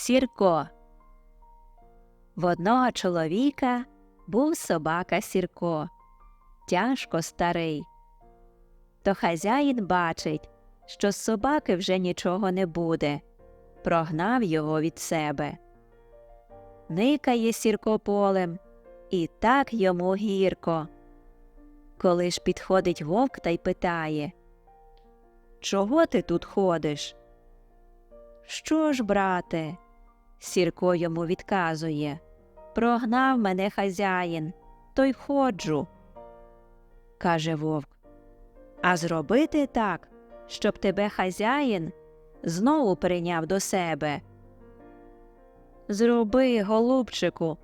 Сірко. В одного чоловіка був собака Сірко, тяжко старий. То хазяїн бачить, що з собаки вже нічого не буде, прогнав його від себе. Никає Сірко полем, і так йому гірко. Коли ж підходить вовк та й питає Чого ти тут ходиш? Що ж, брате? Сірко йому відказує. Прогнав мене хазяїн, то й ходжу. Каже вовк. А зробити так, щоб тебе хазяїн знову прийняв до себе. Зроби, голубчику,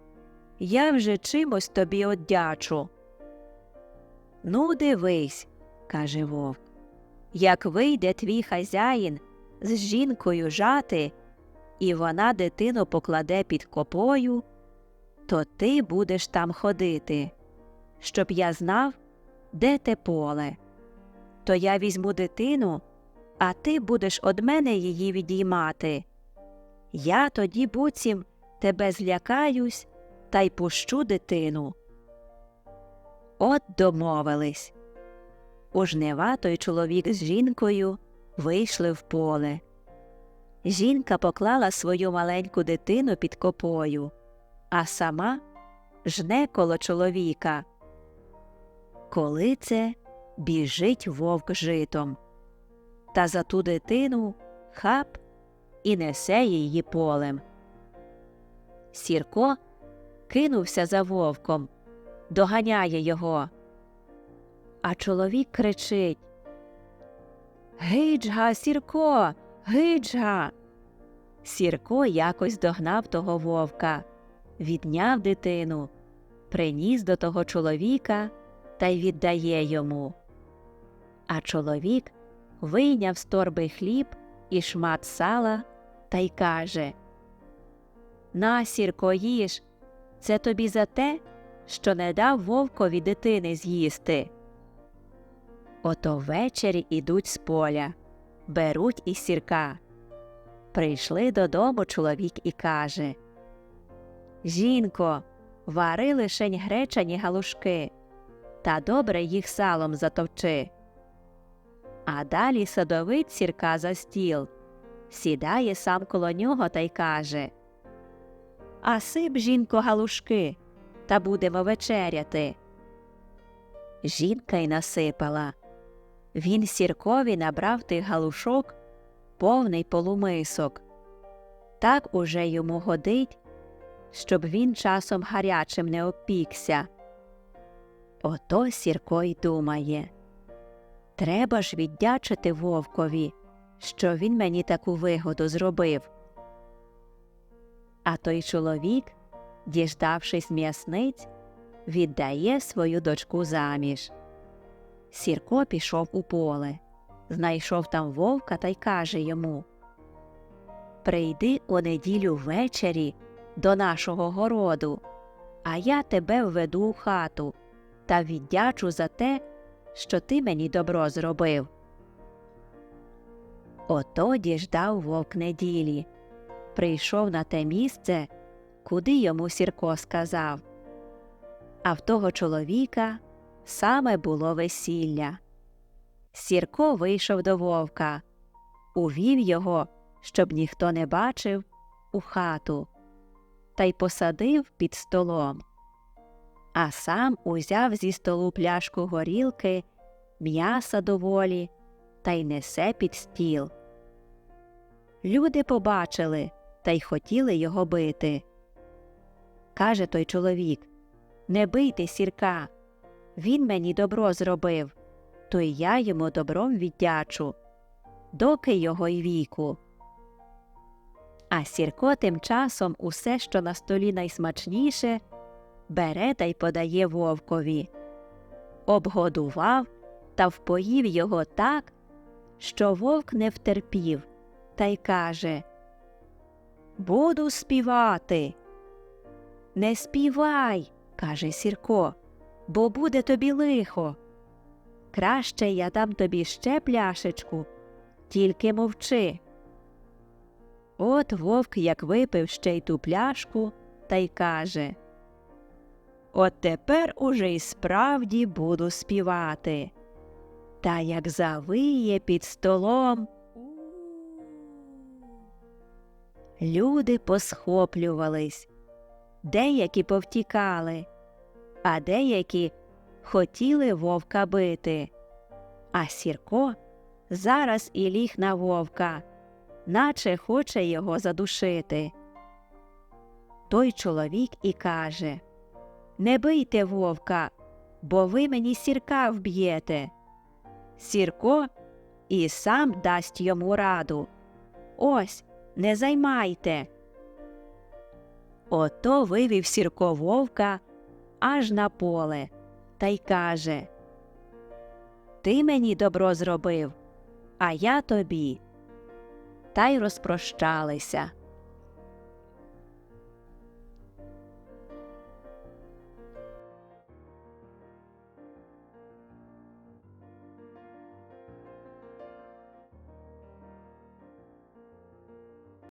я вже чимось тобі одячу. Ну, дивись, каже вовк, як вийде твій хазяїн з жінкою жати, і вона дитину покладе під копою, то ти будеш там ходити, щоб я знав, де те поле. То я візьму дитину, а ти будеш од мене її відіймати. Я тоді буцім тебе злякаюсь та й пущу дитину. От домовились. У жнива той чоловік з жінкою вийшли в поле. Жінка поклала свою маленьку дитину під копою, а сама жне коло чоловіка. Коли це біжить вовк житом, та за ту дитину хап і несе її полем. Сірко кинувся за вовком, доганяє його. А чоловік кричить Гиджга, Сірко, гиджга. Сірко якось догнав того вовка, відняв дитину, приніс до того чоловіка та й віддає йому. А чоловік вийняв з торби хліб і шмат сала та й каже На, Сірко, їж, це тобі за те, що не дав вовкові дитини з'їсти. Ото ввечері ідуть з поля, беруть із сірка. Прийшли додому чоловік і каже Жінко, вари лишень гречані галушки, та добре їх салом затовчи. А далі садовить сірка за стіл, сідає сам коло нього та й каже А сип, жінко, галушки, та будемо вечеряти. Жінка й насипала. Він сіркові набрав тих галушок повний полумисок. Так уже йому годить, щоб він часом гарячим не опікся. Ото Сірко й думає Треба ж віддячити вовкові, що він мені таку вигоду зробив. А той чоловік, діждавшись м'ясниць, віддає свою дочку заміж. Сірко пішов у поле, знайшов там вовка та й каже йому Прийди у неділю ввечері до нашого городу, а я тебе введу у хату та віддячу за те, що ти мені добро зробив. Ото діждав вовк неділі, прийшов на те місце, куди йому Сірко сказав. А в того чоловіка саме було весілля. Сірко вийшов до вовка, увів його, щоб ніхто не бачив, у хату, та й посадив під столом. А сам узяв зі столу пляшку горілки, м'яса доволі та й несе під стіл. Люди побачили та й хотіли його бити. Каже той чоловік Не бийте сірка. Він мені добро зробив, то й я йому добром віддячу, доки його й віку. А сірко тим часом усе, що на столі найсмачніше, бере та й подає вовкові, обгодував та впоїв його так, що вовк не втерпів, та й каже Буду співати. Не співай, каже Сірко бо буде тобі лихо. Краще я дам тобі ще пляшечку, тільки мовчи. От вовк як випив ще й ту пляшку, та й каже От тепер уже й справді буду співати. Та як завиє під столом. Люди посхоплювались, деякі повтікали, а деякі хотіли вовка бити. А Сірко зараз і ліг на вовка, наче хоче його задушити. Той чоловік і каже Не бийте вовка, бо ви мені сірка вб'єте. Сірко і сам дасть йому раду. Ось, не займайте. Ото вивів Сірко вовка аж на поле та й каже Ти мені добро зробив, а я тобі. Та й розпрощалися.